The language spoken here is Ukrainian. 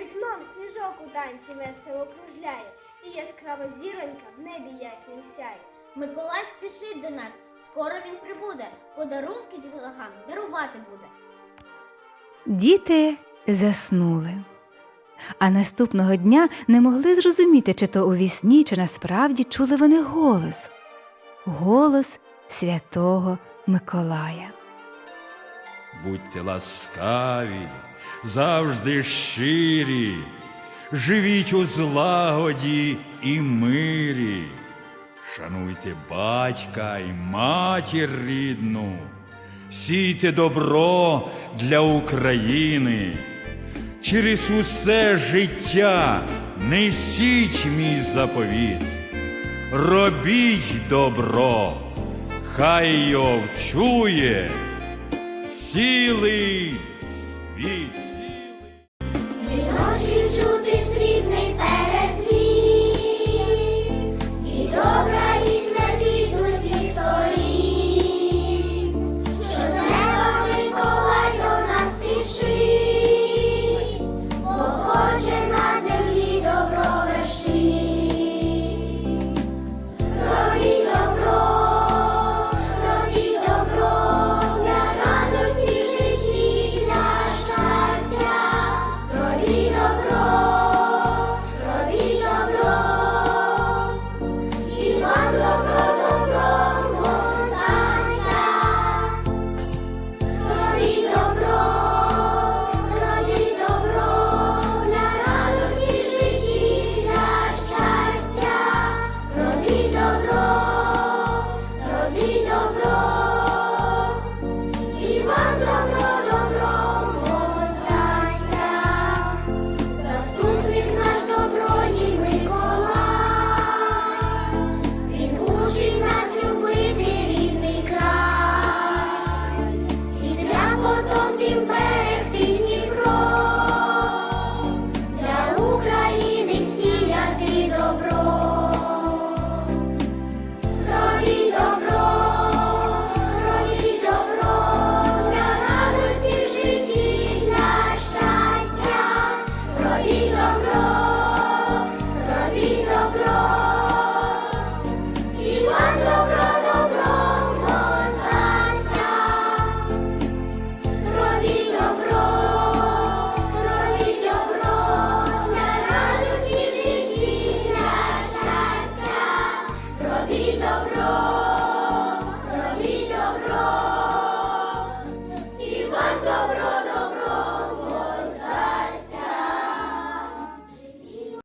вікном сніжок у танці весело кружляє, і яскрава зіронька в небі яснім сяє. Миколай спішить до нас, скоро він прибуде, подарунки дітлахам дарувати буде. Діти заснули. А наступного дня не могли зрозуміти, чи то у вісні, чи насправді чули вони голос голос святого Миколая. Будьте ласкаві, завжди щирі, живіть у злагоді і мирі, шануйте батька і матір рідну, сійте добро для України. Через усе життя несіть мій заповіт. Робіть добро, хай його вчує цілий світ. 걸어